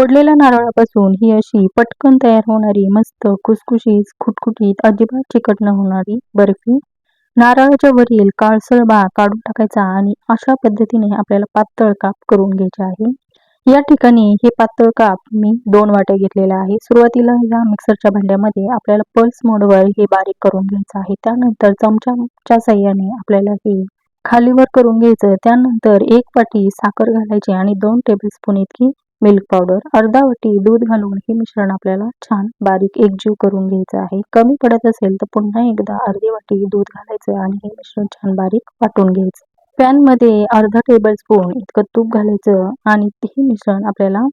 फोडलेल्या नारळापासून ही अशी पटकन तयार होणारी मस्त खुसखुशीत खुटखुटीत अजिबात चिकट न होणारी बर्फी. नारळाच्या वरील काळसर बा काढून टाकायचा आणि अशा पद्धतीने आपल्याला पातळ काप करून घ्यायचे आहे. या ठिकाणी हे पातळ काप मी दोन वाटे घेतलेले आहे. सुरुवातीला या मिक्सरच्या भांड्यामध्ये आपल्याला पल्स मोडवर हे बारीक करून घ्यायचं आहे. त्यानंतर चमच्याच्या साह्याने आपल्याला हे खालीवर करून घ्यायचं. त्यानंतर एक वाटी साखर घालायची आणि दोन टेबलस्पून इतकी मिल्क पावडर अर्धा वाटी दूध घालून हे मिश्रण आपल्याला छान बारीक एकजीव करून घ्यायचं आहे. कमी पडत असेल तर पुन्हा एकदा अर्धी वाटी दूध घालायचं आणि हे मिश्रण छान बारीक वाटून घ्यायचं. पॅनमध्ये अर्धा टेबल स्पून इतकं तूप घालायचं आणि हे मिश्रण आपल्याला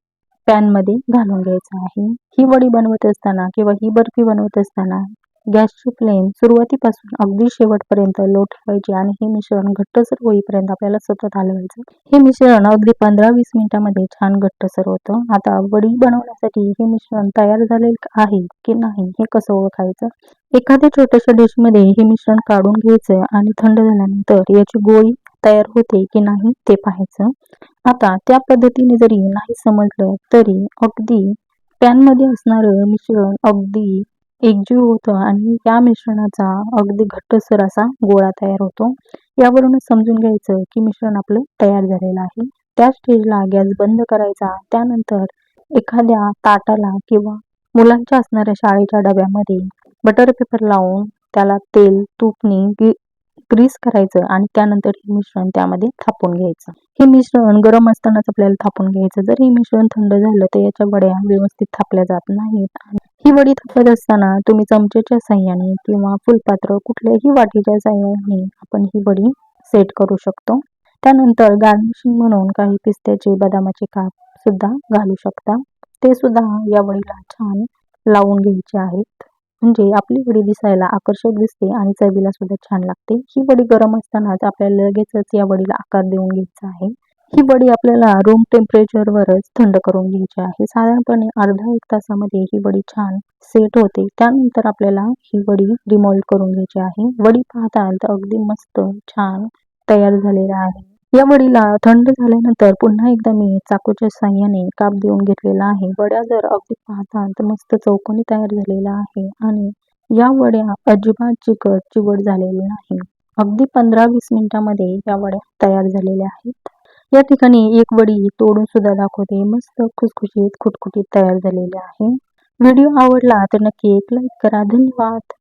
पॅनमध्ये घालून घ्यायचं आहे. ही वडी बनवत असताना किंवा ही बर्फी बनवत असताना गॅसची फ्लेम सुरुवातीपासून अगदी शेवटपर्यंत लो ठेवायची आणि हे मिश्रण घट्टसर होईपर्यंत आपल्याला सतत हलवायचं. हे मिश्रण अगदी पंधरा वीस मिनिटांमध्ये छान घट्टसर होतं. आता वडी बनवण्यासाठी हे मिश्रण तयार झाले आहे की नाही हे कसं ओळखायचं? एखाद्या छोट्याशा डिशमध्ये हे मिश्रण काढून घ्यायचं आणि थंड झाल्यानंतर याची गोळी तयार होते की नाही ते पाहायचं. आता त्या पद्धतीने जरी नाही समजलं तरी अगदी पॅनमध्ये असणारं मिश्रण अगदी एकजीव होतं आणि या मिश्रणाचा अगदी घट्टसर असा गोळा तयार होतो. यावरूनच समजून घ्यायचं की मिश्रण आपलं तयार झालेलं आहे. त्या स्टेजला गॅस बंद करायचा त्यानंतर एखाद्या ताटाला किंवा मुलांच्या असणाऱ्या शाळेच्या डब्यामध्ये बटर पेपर लावून त्याला तेल तूपनी ग्रीस करायचं आणि त्यानंतर हे मिश्रण त्यामध्ये थापून घ्यायचं. हे मिश्रण गरम असतानाच आपल्याला थापून घ्यायचं. जर हे मिश्रण थंड झालं तर याच्या वड्या व्यवस्थित थापल्या जात नाहीत. ही वडी थकत असताना तुम्ही चमचेच्या साह्याने किंवा फुलपात्र कुठल्याही वाटीच्या साह्याने आपण ही वडी सेट करू शकतो. त्यानंतर गार्निशिंग म्हणून काही पिस्त्याचे बदामाचे काप सुद्धा घालू शकता. ते सुद्धा या वडीला छान लावून घ्यायचे आहेत. म्हणजे आपली वडी दिसायला आकर्षक दिसते आणि चवीला सुद्धा छान लागते. ही वडी गरम असतानाच आपल्याला लगेचच या वडीला आकार देऊन घ्यायचा आहे. ही वडी आपल्याला रूम टेम्परेचरवरच थंड करून घ्यायची आहे. साधारणपणे अर्धा एक तासामध्ये ही वडी छान सेट होते. त्यानंतर आपल्याला ही वडी रिमोल्ड करून घ्यायची आहे. वडी पाहताल तर अगदी मस्त छान तयार झालेला आहे. या वडीला थंड झाल्यानंतर पुन्हा एकदा मी चाकूच्या साह्याने काप देऊन घेतलेला आहे. वड्या जर अगदी पाहताल तर मस्त चौकोनी तयार झालेला आहे आणि या वड्या अजिबात चिकट चिवट झालेल्या नाही अगदी पंधरा वीस मिनिटांमध्ये या वड्या तयार झालेल्या आहेत. या ठिकाणी एक वडी तोडून सुद्धा दाखवते. मस्त खुसखुशीत खुटखुटीत तयार झालेले आहे. व्हिडिओ आवडला तर नक्की एक लाईक करा. धन्यवाद.